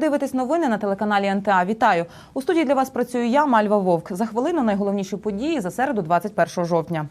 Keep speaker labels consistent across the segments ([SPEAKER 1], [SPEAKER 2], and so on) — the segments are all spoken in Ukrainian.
[SPEAKER 1] дивитесь новини на телеканалі НТА. Вітаю у студії для вас. Працюю я, Мальва Вовк. За хвилину найголовніші події за середу, 21 жовтня.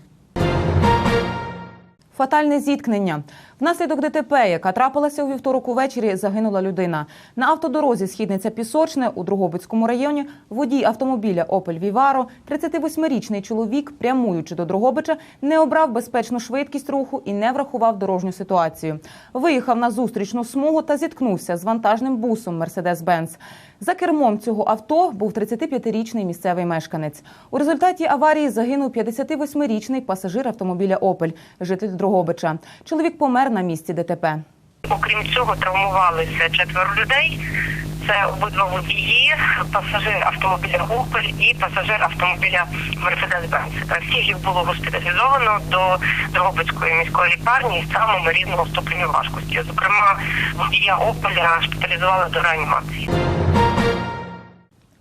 [SPEAKER 1] Фатальне зіткнення. Внаслідок ДТП, яка трапилася у вівторок увечері, загинула людина. На автодорозі східниця Пісочне у Дрогобицькому районі водій автомобіля Opel Vivaro, 38-річний чоловік, прямуючи до Дрогобича, не обрав безпечну швидкість руху і не врахував дорожню ситуацію. Виїхав на зустрічну смугу та зіткнувся з вантажним бусом Mercedes-Benz. За кермом цього авто був 35-річний місцевий мешканець. У результаті аварії загинув 58-річний пасажир автомобіля Опель, житель Дрогобича. Чоловік помер на місці ДТП.
[SPEAKER 2] Окрім цього, травмувалися четверо людей. Це обидва водії, пасажир автомобіля «Опель» і пасажир автомобіля «Мерседес-Бенц». Всіх їх було госпіталізовано до Дрогобицької міської лікарні з травмами різного ступеню важкості. Зокрема, водія «Опеля» шпиталізували до реанімації.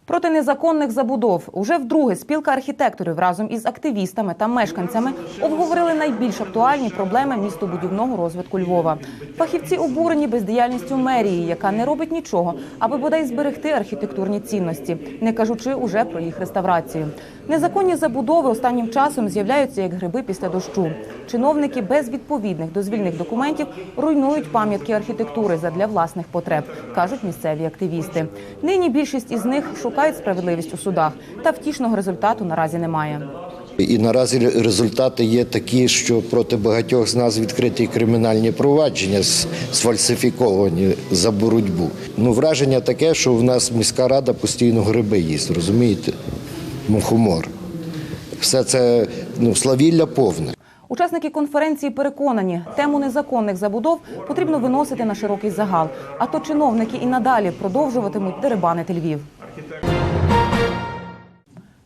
[SPEAKER 1] Проти незаконних забудов уже вдруге спілка архітекторів разом із активістами та мешканцями обговорили найбільш актуальні проблеми містобудівного розвитку Львова. Фахівці обурені бездіяльністю мерії, яка не робить нічого, аби бодай зберегти архітектурні цінності, не кажучи уже про їх реставрацію. Незаконні забудови останнім часом з'являються як гриби після дощу. Чиновники без відповідних дозвільних документів руйнують пам'ятки архітектури задля власних потреб, кажуть місцеві активісти. Нині більшість із них шукають справедливість у судах, та втішного результату наразі немає.
[SPEAKER 3] І наразі результати є такі, що проти багатьох з нас відкриті кримінальні провадження сфальсифіковані за боротьбу. Ну, враження таке, що в нас міська рада постійно гриби їсть, розумієте? Мухомор. Все це ну, славілля повне.
[SPEAKER 1] Учасники конференції переконані, тему незаконних забудов потрібно виносити на широкий загал. А то чиновники і надалі продовжуватимуть деребанити Львів.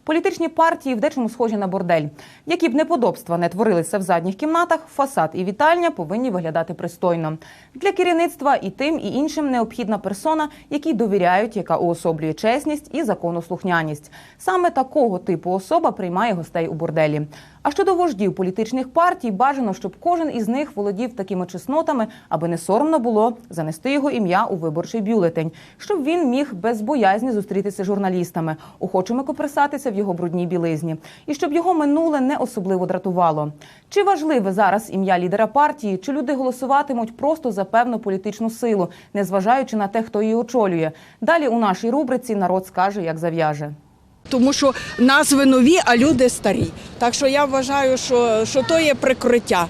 [SPEAKER 1] Політичні партії в дечому схожі на бордель. Які б неподобства не творилися в задніх кімнатах, фасад і вітальня повинні виглядати пристойно. Для керівництва і тим, і іншим необхідна персона, якій довіряють, яка уособлює чесність і законослухняність. Саме такого типу особа приймає гостей у борделі. А щодо вождів політичних партій, бажано, щоб кожен із них володів такими чеснотами, аби не соромно було занести його ім'я у виборчий бюлетень, щоб він міг без боязні зустрітися з журналістами, охочими копресатися в його брудній білизні, і щоб його минуле не особливо дратувало. Чи важливе зараз ім'я лідера партії, чи люди голосуватимуть просто за певну політичну силу, незважаючи на те, хто її очолює? Далі у нашій рубриці народ скаже, як зав'яже.
[SPEAKER 4] Тому що назви нові, а люди старі. Так що я вважаю, що, що то є прикриття,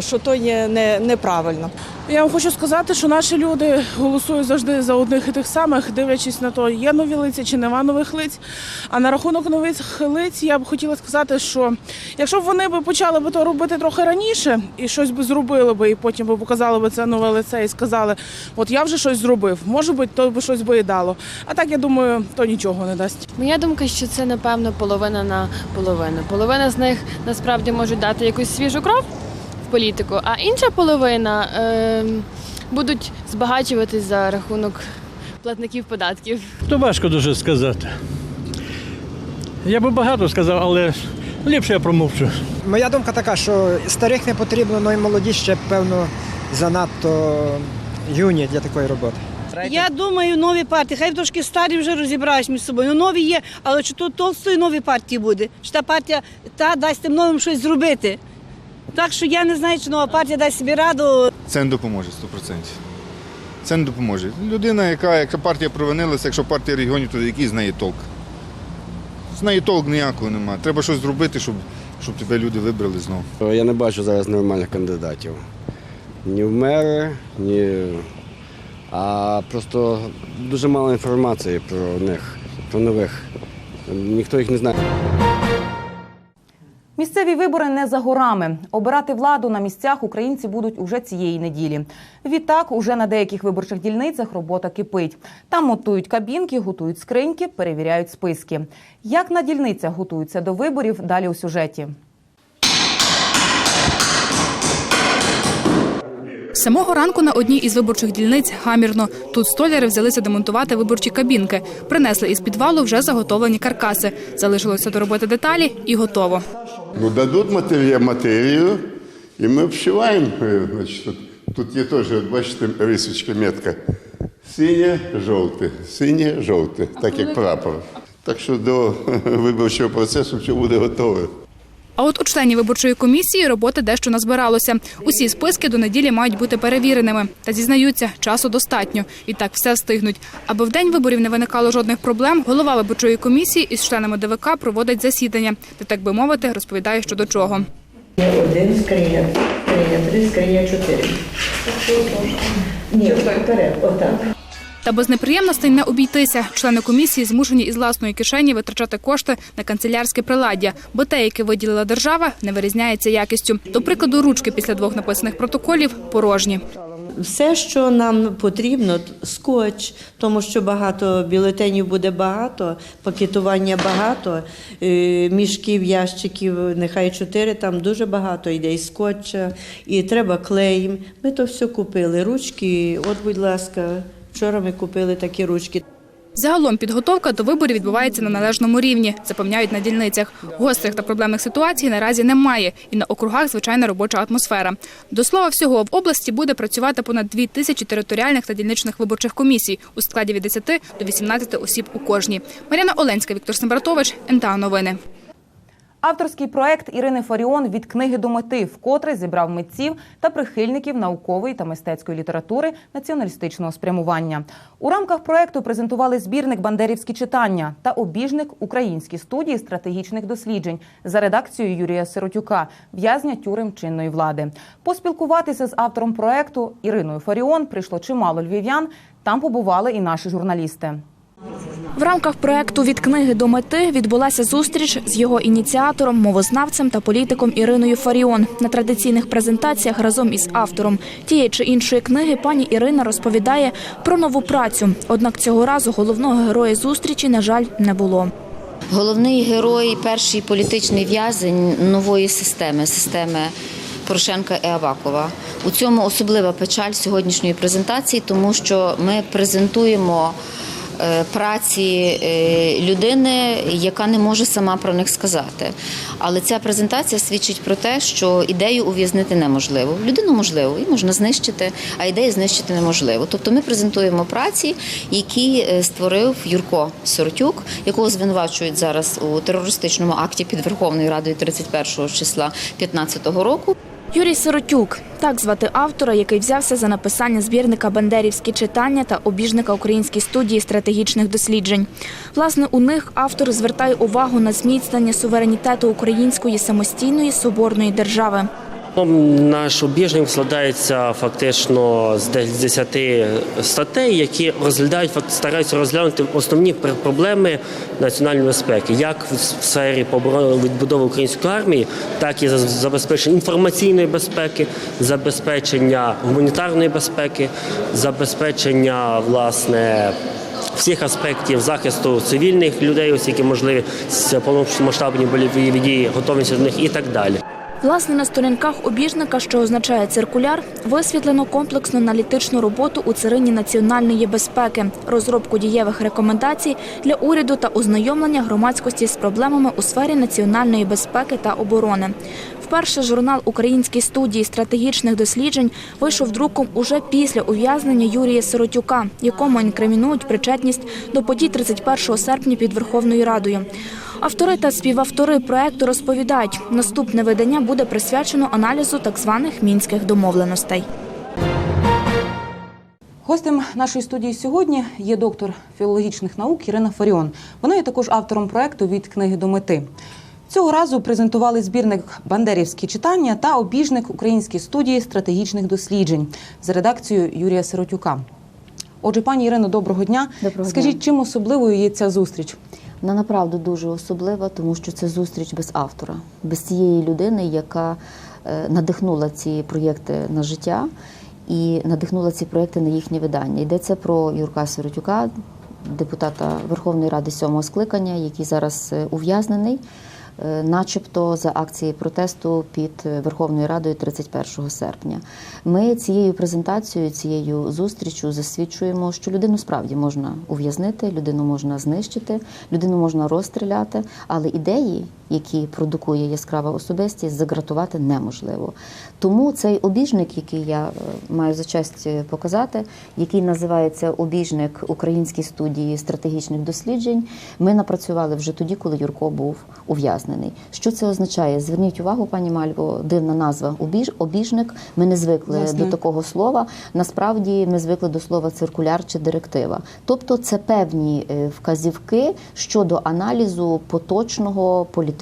[SPEAKER 4] що то є не, неправильно.
[SPEAKER 5] Я вам хочу сказати, що наші люди голосують завжди за одних і тих самих, дивлячись на то, є нові лиці чи нема нових лиць. А на рахунок нових лиць я б хотіла сказати, що якщо б вони б почали б то робити трохи раніше і щось би зробили би, і потім би показали б це нове лице і сказали, от я вже щось зробив, може бути, то би щось би і дало. А так я думаю, то нічого не дасть.
[SPEAKER 6] Моя думка, що це напевно половина на половину. Половина з них насправді можуть дати якусь свіжу кров політику, а інша половина е, будуть збагачуватись за рахунок платників податків.
[SPEAKER 7] То важко дуже сказати. Я би багато сказав, але ліпше я промовчу.
[SPEAKER 8] Моя думка така, що старих не потрібно, але й молоді ще, певно, занадто юні для такої роботи.
[SPEAKER 9] Я думаю, нові партії. Хай трошки старі вже розібрались між собою. Ну, нові є, але чи тут толстої нові партії буде? Чи та партія та дасть тим новим щось зробити? Так що я не знаю, чи нова партія дасть собі раду.
[SPEAKER 10] Це не допоможе 100%. Це не допоможе. Людина, яка, якщо партія провинилася, якщо партія регіонів, то який з неї толк? З неї толк ніякого немає. Треба щось зробити, щоб, щоб тебе люди вибрали знову.
[SPEAKER 11] Я не бачу зараз нормальних кандидатів. Ні в мери, ні. А просто дуже мало інформації про них, про нових. Ніхто їх не знає.
[SPEAKER 1] Місцеві вибори не за горами. Обирати владу на місцях українці будуть уже цієї неділі. Відтак, уже на деяких виборчих дільницях робота кипить. Там мотують кабінки, готують скриньки, перевіряють списки. Як на дільницях готуються до виборів, далі у сюжеті.
[SPEAKER 12] З самого ранку на одній із виборчих дільниць гамірно. Тут столяри взялися демонтувати виборчі кабінки. Принесли із підвалу вже заготовлені каркаси. Залишилося доробити деталі і готово.
[SPEAKER 13] Ну, дадуть матерію, матерію, і ми обшиваємо. Е, Значить, тут, тут є теж, бачите, рисочка, метка. Синє, жовте, синє, жовте, так як прапор. Так що до виборчого процесу все буде готове.
[SPEAKER 14] А от у членів виборчої комісії роботи дещо назбиралося. Усі списки до неділі мають бути перевіреними. Та зізнаються, часу достатньо. І так все встигнуть. Аби в день виборів не виникало жодних проблем, голова виборчої комісії із членами ДВК проводить засідання, де, так би мовити, розповідає, що до чого.
[SPEAKER 15] Один скриня, скриня, три, скриня, чотири. Ні, вперед, отак.
[SPEAKER 14] Та без неприємностей не обійтися. Члени комісії змушені із власної кишені витрачати кошти на канцелярське приладдя, бо те, яке виділила держава, не вирізняється якістю. До прикладу, ручки після двох написаних протоколів порожні.
[SPEAKER 15] Все, що нам потрібно, скотч, тому що багато бюлетенів буде багато, пакетування багато, е, мішків, ящиків, нехай чотири, там дуже багато йде і скотча, і треба клей. Ми то все купили. Ручки, от, будь ласка, вчора ми купили такі ручки.
[SPEAKER 14] Загалом підготовка до виборів відбувається на належному рівні, запевняють на дільницях. Гострих та проблемних ситуацій наразі немає, і на округах звичайна робоча атмосфера. До слова, всього в області буде працювати понад дві тисячі територіальних та дільничних виборчих комісій у складі від 10 до 18 осіб у кожній. Мар'яна Оленська, Віктор Сембратович, НТА Новини.
[SPEAKER 1] Авторський проект Ірини Фаріон від книги до мети вкотре зібрав митців та прихильників наукової та мистецької літератури націоналістичного спрямування. У рамках проекту презентували збірник Бандерівські читання та обіжник Українські студії стратегічних досліджень за редакцією Юрія Сиротюка, в'язня тюрем чинної влади. Поспілкуватися з автором проекту Іриною Фаріон прийшло чимало львів'ян. Там побували і наші журналісти.
[SPEAKER 16] В рамках проекту від книги до мети відбулася зустріч з його ініціатором, мовознавцем та політиком Іриною Фаріон. На традиційних презентаціях разом із автором тієї чи іншої книги пані Ірина розповідає про нову працю. Однак цього разу головного героя зустрічі, на жаль, не було.
[SPEAKER 17] Головний герой, перший політичний в'язень нової системи, системи Порошенка і Авакова. У цьому особлива печаль сьогоднішньої презентації, тому що ми презентуємо праці е, людини, яка не може сама про них сказати. Але ця презентація свідчить про те, що ідею ув'язнити неможливо. Людину можливо, і можна знищити, а ідею знищити неможливо. Тобто ми презентуємо праці, які е, створив Юрко Соротюк, якого звинувачують зараз у терористичному акті під Верховною Радою 31 числа 2015 року.
[SPEAKER 16] Юрій Сиротюк так звати автора, який взявся за написання збірника Бандерівські читання та обіжника українській студії стратегічних досліджень. Власне, у них автор звертає увагу на зміцнення суверенітету української самостійної соборної держави.
[SPEAKER 18] Наш обіжник складається фактично з 10 статей, які розглядають стараються розглянути основні проблеми національної безпеки, як в сфері відбудови української армії, так і за- забезпечення інформаційної безпеки, забезпечення гуманітарної безпеки, забезпечення власне. Всіх аспектів захисту цивільних людей, оскільки можливі з повномасштабні бойові дії, готовність до них і так далі.
[SPEAKER 16] Власне, на сторінках обіжника, що означає циркуляр, висвітлено комплексну аналітичну роботу у царині національної безпеки, розробку дієвих рекомендацій для уряду та ознайомлення громадськості з проблемами у сфері національної безпеки та оборони. Вперше журнал Українській студії стратегічних досліджень вийшов друком уже після ув'язнення Юрія Сиротюка, якому інкримінують причетність до подій 31 серпня під Верховною Радою. Автори та співавтори проекту розповідають, наступне видання буде присвячено аналізу так званих мінських домовленостей.
[SPEAKER 1] Гостем нашої студії сьогодні є доктор філологічних наук Ірина Фаріон. Вона є також автором проекту від книги до мети. Цього разу презентували збірник Бандерівські читання та обіжник Українській студії стратегічних досліджень за редакцією Юрія Сиротюка. Отже, пані Ірино, доброго дня.
[SPEAKER 19] Доброго
[SPEAKER 1] Скажіть,
[SPEAKER 19] дня.
[SPEAKER 1] чим особливою є ця зустріч?
[SPEAKER 19] Вона направду дуже особлива, тому що це зустріч без автора, без цієї людини, яка е, надихнула ці проєкти на життя і надихнула ці проєкти на їхнє видання. Йдеться про Юрка Сиротюка, депутата Верховної Ради сьомого скликання, який зараз е, ув'язнений, начебто за акції протесту під е, Верховною Радою 31 серпня. Ми цією презентацією, цією зустрічю засвідчуємо, що людину справді можна ув'язнити, людину можна знищити, людину можна розстріляти, але ідеї,
[SPEAKER 17] які продукує яскрава особистість, загратувати неможливо. Тому цей обіжник, який я е, маю за честь е, показати, який називається обіжник Українській студії стратегічних досліджень, ми напрацювали вже тоді, коли Юрко був ув'язнений. Що це означає? Зверніть увагу, пані Мальво, дивна назва обіж, обіжник. Ми не звикли
[SPEAKER 1] Власне.
[SPEAKER 17] до такого слова. Насправді ми звикли до слова циркуляр чи директива. Тобто це певні е, вказівки щодо аналізу поточного політичного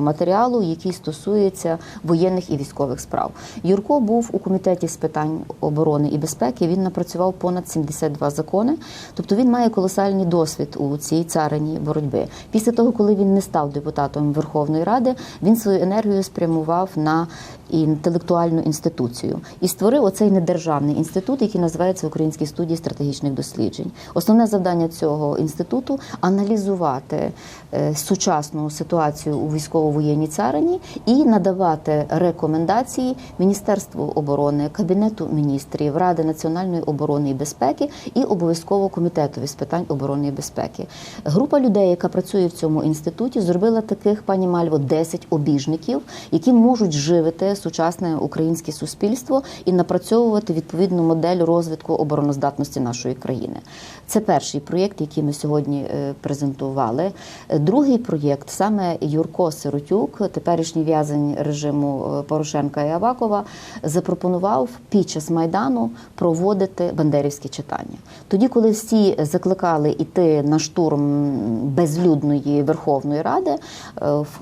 [SPEAKER 17] матеріалу, який стосується воєнних і військових справ. Юрко був у комітеті з питань оборони і безпеки. Він напрацював понад 72 закони. Тобто він має колосальний досвід у цій царині боротьби. Після того, коли він не став депутатом Верховної Ради, він свою енергію спрямував на інтелектуальну інституцію і створив оцей недержавний інститут, який називається Український студії стратегічних досліджень. Основне завдання цього інституту аналізувати е, сучасну ситуацію у військово-воєнній царині і надавати рекомендації Міністерству оборони, Кабінету міністрів, Ради національної оборони і безпеки і обов'язково комітетові з питань оборони і безпеки. Група людей, яка працює в цьому інституті, зробила таких пані Мальво 10 обіжників, які можуть живити сучасне українське суспільство і напрацьовувати відповідну модель розвитку обороноздатності нашої країни. Це перший проєкт, який ми сьогодні е, презентували. Е, Другий проєкт саме Юрко Сиротюк, теперішній в'язень режиму е, Порошенка і Авакова, запропонував під час майдану проводити бандерівські читання. Тоді, коли всі закликали йти на штурм безлюдної Верховної Ради,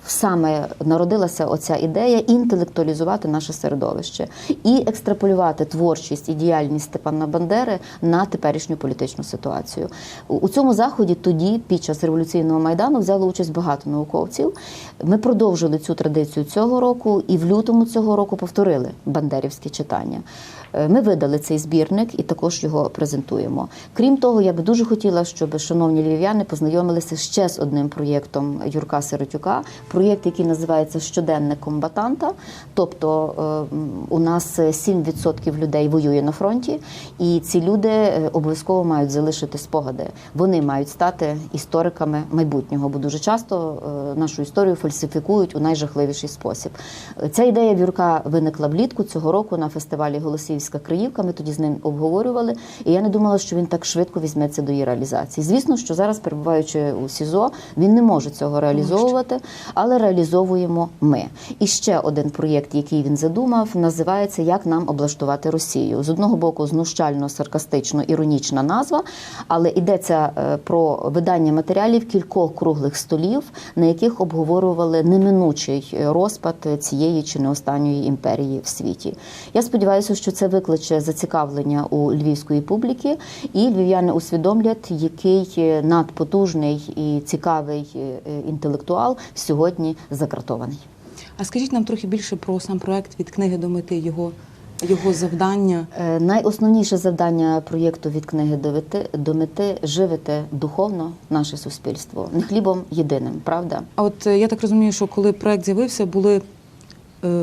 [SPEAKER 17] саме народилася оця ідея інтелектуалізувати наше середовище і екстраполювати творчість і діяльність Степана Бандери на теперішню політичну ситуацію. У цьому заході тоді, під час революційного майдану, взяло участь багато науковців. Ми продовжили цю традицію цього року, і в лютому цього року повторили бандерівські читання. Е, Ми видали цей збірник і також його презентуємо. Крім того, я би дуже хотіла, щоб шановні львів'яни познайомилися ще з одним проєктом Юрка Сиротюка, проєкт, який називається Щоденник комбатанта. Тобто е, у нас 7% людей воює на фронті, і ці люди е, обов'язково мають залишити спогади. Вони мають стати істориками майбутнього, бо дуже часто нашу історію фальсифікують у найжахливіший спосіб. Ця ідея Юрка виникла влітку цього року на фестивалі Голосіївська Криївка. Ми тоді з ним обговорювали, і я не думала, що він так швидко візьметься до її реалізації. Звісно, що зараз, перебуваючи у СІЗО, він не може цього реалізовувати, але реалізовуємо ми. І ще один проєкт, який він задумав, називається Як нам облаштувати Росію. З одного боку, знущально, саркастично, іронічна назва, але йдеться е, про видання матеріалів кількох круглих столів, на яких обговорювали неминучий е, розпад цієї чи не останньої імперії в світі. Я сподіваюся, що це викличе зацікавлення у львівської публіки, і львів'яни усвідомлять, який е, надпотужний і цікавий е, інтелектуал сьогодні закратований.
[SPEAKER 1] А скажіть нам трохи більше про сам проект від книги до мети, його, його завдання.
[SPEAKER 17] Е, Найосновніше завдання проєкту від книги до мети, до мети живити духовно наше суспільство, не хлібом єдиним, правда?
[SPEAKER 1] А от я так розумію, що коли проект з'явився, були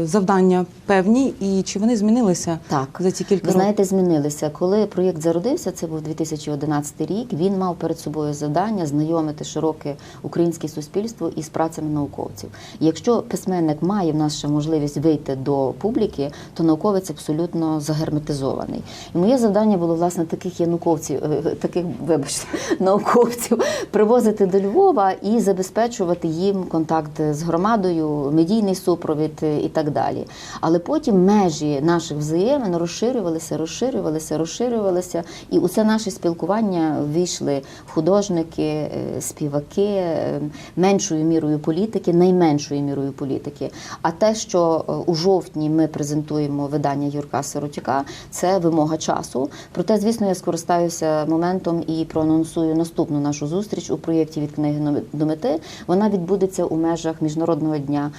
[SPEAKER 1] завдання певні, і чи вони змінилися
[SPEAKER 17] так.
[SPEAKER 1] за ці кілька
[SPEAKER 17] Ви знаєте, змінилися. Коли проєкт зародився, це був 2011 рік. Він мав перед собою завдання знайомити широке українське суспільство із працями науковців. Якщо письменник має в нас ще можливість вийти до публіки, то науковець абсолютно загерметизований. І моє завдання було власне таких януковців, е, таких, вибачте, науковців привозити до Львова і забезпечувати їм контакт з громадою, медійний супровід е, і так далі. Але потім межі наших взаємин розширювалися, розширювалися, розширювалися, і у це наше спілкування війшли художники, е, співаки, е, меншою мірою політики, найменшою мірою політики. А те, що е, у жовтні ми презентуємо видання Юрка Сиротюка, це вимога часу. Проте, звісно, я скористаюся моментом і проанонсую наступну нашу зустріч у проєкті від книги до мети. Вона відбудеться у межах міжнародного дня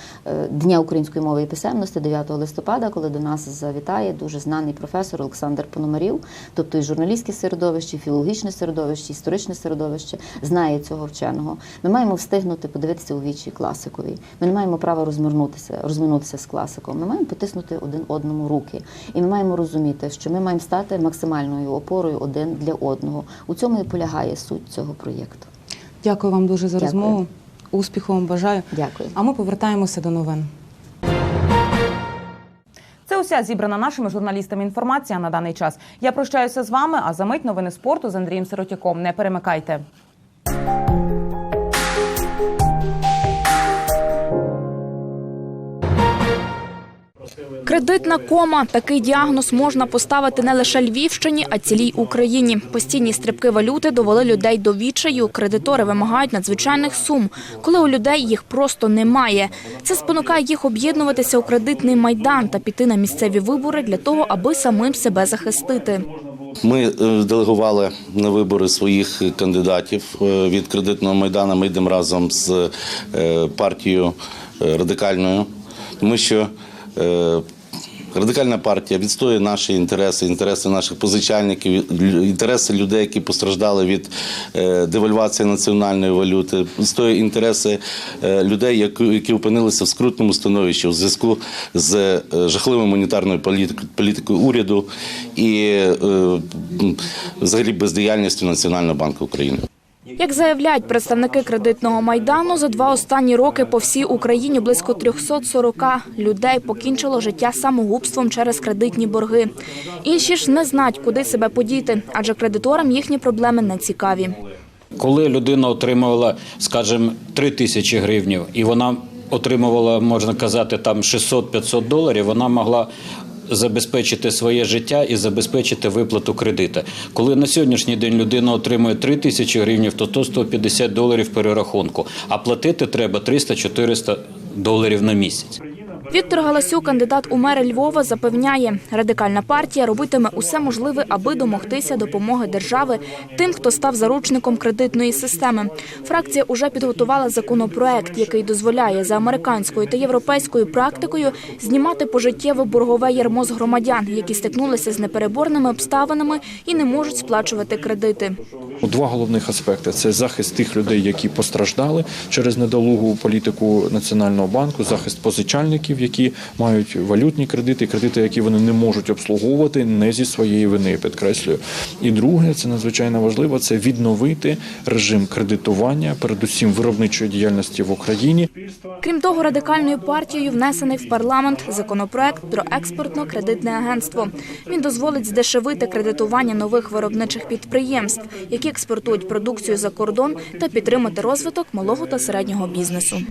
[SPEAKER 17] Дня української мови і писемності 9 листопада, коли до нас завітає дуже знаний професор Олександр Пономарів, тобто і журналістське середовище, і філологічне середовище, історичне середовище знає цього вченого. Ми маємо встигнути подивитися у вічі класикові. Ми не маємо права розмирнутися, розминутися з класиком. Ми маємо потиснути один одному руки, і ми маємо розуміти, що ми маємо стати максимальною опорою один для одного. У цьому і полягає суть цього проєкту.
[SPEAKER 1] Дякую вам дуже за
[SPEAKER 17] Дякую.
[SPEAKER 1] розмову. успіху вам бажаю.
[SPEAKER 20] Дякую.
[SPEAKER 1] А ми повертаємося до новин. Уся зібрана нашими журналістами інформація на даний час. Я прощаюся з вами, а за мить новини спорту з Андрієм Сиротяком. Не перемикайте.
[SPEAKER 16] Кредитна кома такий діагноз можна поставити не лише Львівщині, а цілій Україні. Постійні стрибки валюти довели людей до відчаю. Кредитори вимагають надзвичайних сум, коли у людей їх просто немає. Це спонукає їх об'єднуватися у кредитний майдан та піти на місцеві вибори для того, аби самим себе захистити.
[SPEAKER 21] Ми е, делегували на вибори своїх кандидатів е, від кредитного майдану. Ми йдемо разом з е, партією радикальною, тому що радикальна партія відстоює наші інтереси, інтереси наших позичальників, інтереси людей, які постраждали від е, девальвації національної валюти, відстоює інтереси е, людей, які, опинилися в скрутному становищі у зв'язку з е, жахливою монетарною політикою уряду і взагалі бездіяльністю Національного банку України.
[SPEAKER 16] Як заявляють представники кредитного майдану, за два останні роки по всій Україні близько 340 людей покінчило життя самогубством через кредитні борги. Інші ж не знають, куди себе подіти, адже кредиторам їхні проблеми не цікаві.
[SPEAKER 22] Коли людина отримувала, скажімо, 3 тисячі гривнів, і вона отримувала, можна казати, там 600-500 доларів, вона могла забезпечити своє життя і забезпечити виплату кредита. Коли на сьогоднішній день людина отримує 3 тисячі гривнів, то то 150 доларів перерахунку, а платити треба 300-400 доларів на місяць.
[SPEAKER 16] Віктор Галасюк, кандидат у мери Львова, запевняє, радикальна партія робитиме усе можливе, аби домогтися допомоги держави тим, хто став заручником кредитної системи. Фракція уже підготувала законопроект, який дозволяє за американською та європейською практикою знімати пожиттєве боргове ярмо з громадян, які стикнулися з непереборними обставинами і не можуть сплачувати кредити.
[SPEAKER 23] Два головних аспекти це захист тих людей, які постраждали через недолугу політику Національного банку, захист позичальників, які мають валютні кредити, кредити, які вони не можуть обслуговувати не зі своєї вини, підкреслюю. І друге, це надзвичайно важливо, це відновити режим кредитування, передусім виробничої діяльності в Україні.
[SPEAKER 16] Крім того, радикальною партією внесений в парламент законопроект про експортно-кредитне агентство. Він дозволить здешевити кредитування нових виробничих підприємств, які експортують продукцію за кордон, та підтримати розвиток малого та середнього бізнесу.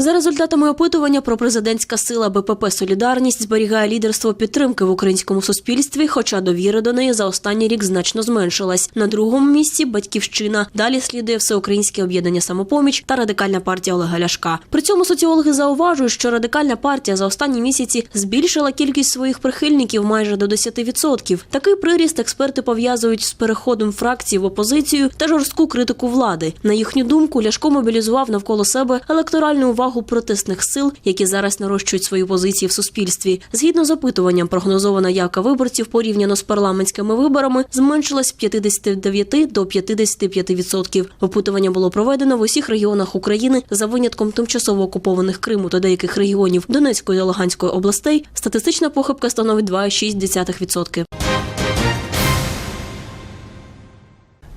[SPEAKER 24] За результатами опитування про президентська сила БПП Солідарність зберігає лідерство підтримки в українському суспільстві, хоча довіра до неї за останній рік значно зменшилась. На другому місці батьківщина. Далі слідує всеукраїнське об'єднання самопоміч та радикальна партія Олега Ляшка. При цьому соціологи зауважують, що радикальна партія за останні місяці збільшила кількість своїх прихильників майже до 10%. Такий приріст експерти пов'язують з переходом фракції в опозицію та жорстку критику влади. На їхню думку, Ляшко мобілізував навколо себе електоральну увагу протестних сил, які зараз нарощують свої позиції в суспільстві. Згідно з опитуванням, прогнозована явка виборців порівняно з парламентськими виборами зменшилась з 59 до 55%. Опитування було проведено в усіх регіонах України за винятком тимчасово окупованих Криму та деяких регіонів Донецької та Луганської областей. Статистична похибка становить 2,6%.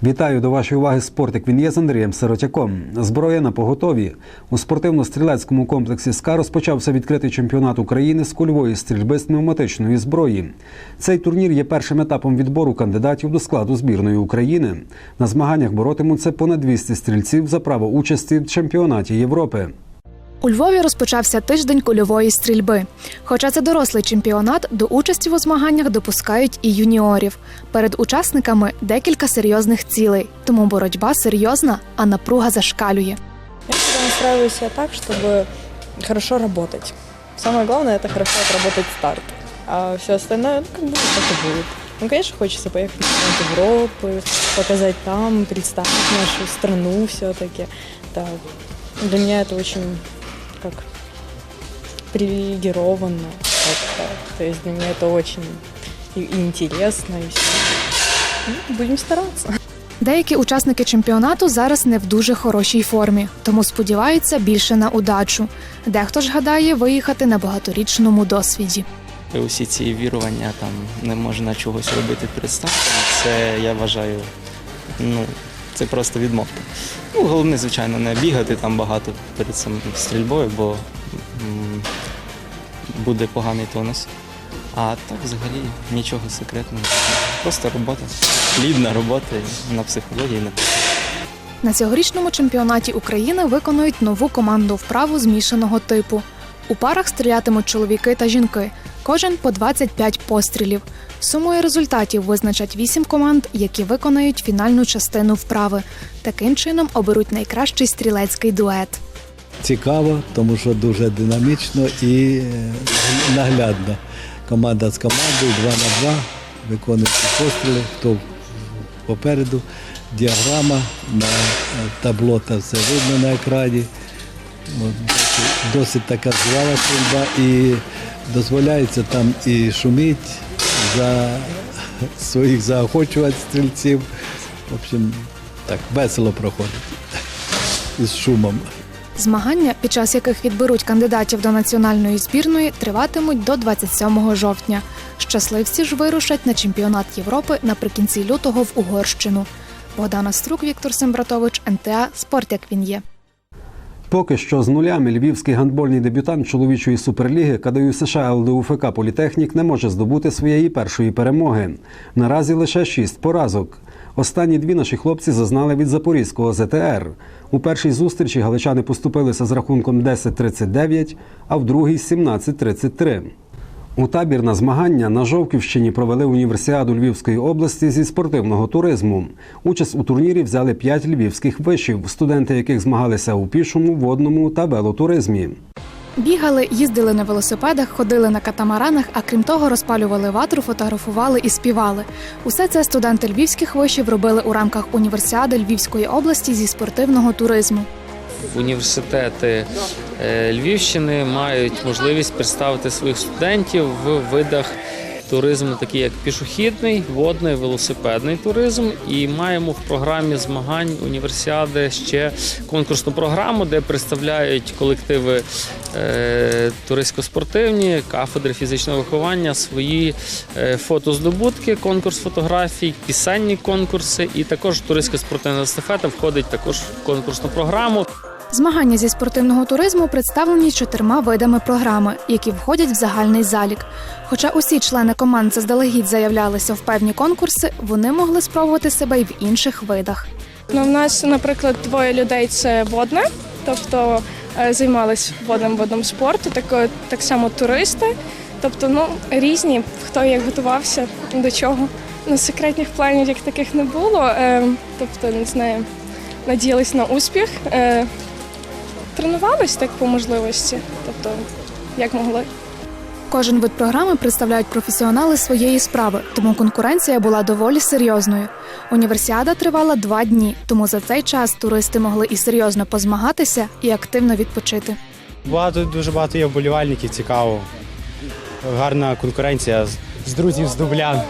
[SPEAKER 25] Вітаю до вашої уваги спортик. Він є з Андрієм Сиротяком. Зброя на поготові. У спортивно-стрілецькому комплексі СКА розпочався відкритий чемпіонат України з кульової стрільби з пневматичної зброї. Цей турнір є першим етапом відбору кандидатів до складу збірної України. На змаганнях боротимуться понад 200 стрільців за право участі в чемпіонаті Європи.
[SPEAKER 12] У Львові розпочався тиждень кульової стрільби. Хоча це дорослий чемпіонат, до участі у змаганнях допускають і юніорів. Перед учасниками декілька серйозних цілей, тому боротьба серйозна, а напруга зашкалює.
[SPEAKER 26] Я всегда настраиваю себя так, чтобы хорошо работать. Самое главное это хорошо отработать старт. А все остальное, ну, как будет, так и будет. Ну, конечно, хочется поехать на чемпионат Европы, показать там, представить нашу страну все-таки. Да. Для меня это очень как привилегированно. как-то. То есть для меня это очень и- интересно, и все. Ну, будем стараться.
[SPEAKER 12] Деякі учасники чемпіонату зараз не в дуже хорошій формі, тому сподіваються більше на удачу. Дехто ж гадає виїхати на багаторічному досвіді.
[SPEAKER 27] усі ці вірування там не можна чогось робити перед стартом, це я вважаю, ну це просто відмовка. Ну, головне, звичайно, не бігати там багато перед самим стрільбою, бо буде поганий тонус. А так взагалі нічого секретного. Просто робота. Плідна робота на психології. на
[SPEAKER 12] На цьогорічному чемпіонаті України виконують нову команду вправу змішаного типу. У парах стрілятимуть чоловіки та жінки, кожен по 25 пострілів. Сумою результатів визначать 8 команд, які виконають фінальну частину вправи. Таким чином оберуть найкращий стрілецький дует.
[SPEAKER 28] Цікаво, тому що дуже динамічно і е, наглядно. Команда з командою 2 на 2 виконують постріли, хто попереду, діаграма на е, табло та все видно на екрані. Досить така звала стрільба і дозволяється там і шуміть за своїх заохочувати стрільців. В общем, так, весело проходить із шумом.
[SPEAKER 12] Змагання, під час яких відберуть кандидатів до національної збірної, триватимуть до 27 жовтня. Щасливці ж вирушать на чемпіонат Європи наприкінці лютого в Угорщину. Богдана Струк, Віктор Сембратович, НТА Спорт як він є.
[SPEAKER 25] Поки що з нулями львівський гандбольний дебютант чоловічої суперліги КДЮ США ЛДУФК Політехнік не може здобути своєї першої перемоги. Наразі лише шість поразок. Останні дві наші хлопці зазнали від запорізького ЗТР. У першій зустрічі галичани поступилися з рахунком 10-39, а в другій 17-33. У табір на змагання на Жовківщині провели універсіаду Львівської області зі спортивного туризму. Участь у турнірі взяли п'ять львівських вишів, студенти яких змагалися у пішому, водному та велотуризмі.
[SPEAKER 12] Бігали, їздили на велосипедах, ходили на катамаранах, а крім того, розпалювали ватру, фотографували і співали. Усе це студенти львівських вишів робили у рамках універсіади Львівської області зі спортивного туризму.
[SPEAKER 29] Університети е, Львівщини мають можливість представити своїх студентів в видах туризму, такі як пішохідний, водний, велосипедний туризм. І маємо в програмі змагань універсіади ще конкурсну програму, де представляють колективи е, туристсько-спортивні, кафедри фізичного виховання, свої е, фотоздобутки, конкурс фотографій, пісенні конкурси, і також туристсько-спортивна естафета входить також в конкурсну програму.
[SPEAKER 12] Змагання зі спортивного туризму представлені чотирма видами програми, які входять в загальний залік. Хоча усі члени команд заздалегідь заявлялися в певні конкурси, вони могли спробувати себе й в інших видах.
[SPEAKER 30] Ну, в нас, наприклад, двоє людей це водне, тобто е, займались водним видом спорту, так, так само туристи. Тобто, ну, різні, хто як готувався до чого. Ну, секретних планів як таких не було. Е, тобто, не знаю, надіялись на успіх. Тренувались так по можливості, тобто, як могли.
[SPEAKER 12] Кожен вид програми представляють професіонали своєї справи, тому конкуренція була доволі серйозною. Універсіада тривала два дні, тому за цей час туристи могли і серйозно позмагатися, і активно відпочити.
[SPEAKER 31] Багато дуже багато є вболівальників, цікаво. Гарна конкуренція з- з друзів з дублян.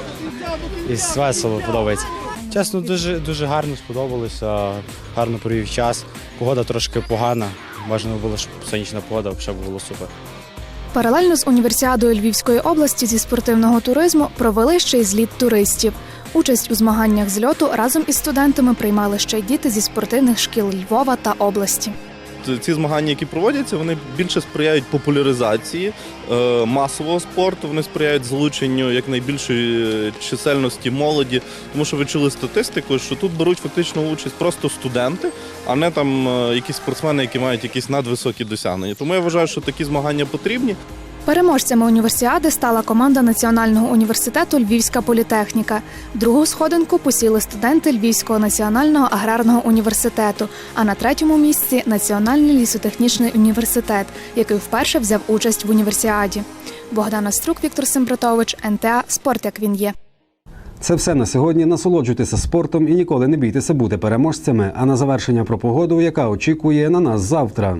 [SPEAKER 31] І з весело подобається. Чесно, дуже дуже гарно сподобалося. Гарно провів час. Погода трошки погана. Бажано було, щоб сонячна погода, взагалі було супер.
[SPEAKER 12] Паралельно з універсіадою Львівської області зі спортивного туризму провели ще й зліт туристів. Участь у змаганнях з льоту разом із студентами приймали ще й діти зі спортивних шкіл Львова та області.
[SPEAKER 32] Ці змагання, які проводяться, вони більше сприяють популяризації е, масового спорту. Вони сприяють залученню якнайбільшої е, чисельності молоді, тому що ви чули статистику, що тут беруть фактично участь просто студенти, а не там е, якісь спортсмени, які мають якісь надвисокі досягнення. Тому я вважаю, що такі змагання потрібні.
[SPEAKER 12] Переможцями універсіади стала команда Національного університету Львівська політехніка. Другу сходинку посіли студенти Львівського національного аграрного університету. А на третьому місці Національний лісотехнічний університет, який вперше взяв участь в універсіаді. Богдана Струк, Віктор Сембратович, НТА Спорт як він є.
[SPEAKER 25] Це все на сьогодні. Насолоджуйтеся спортом і ніколи не бійтеся бути переможцями. А на завершення про погоду, яка очікує на нас завтра.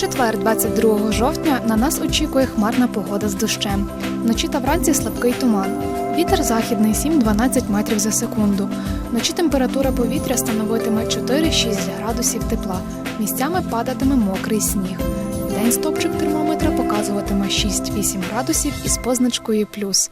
[SPEAKER 12] Четвер, 22 жовтня, на нас очікує хмарна погода з дощем. Вночі та вранці слабкий туман. Вітер західний 7-12 метрів за секунду. Вночі температура повітря становитиме 4-6 градусів тепла. Місцями падатиме мокрий сніг. День стопчик термометра показуватиме 6-8 градусів із позначкою плюс.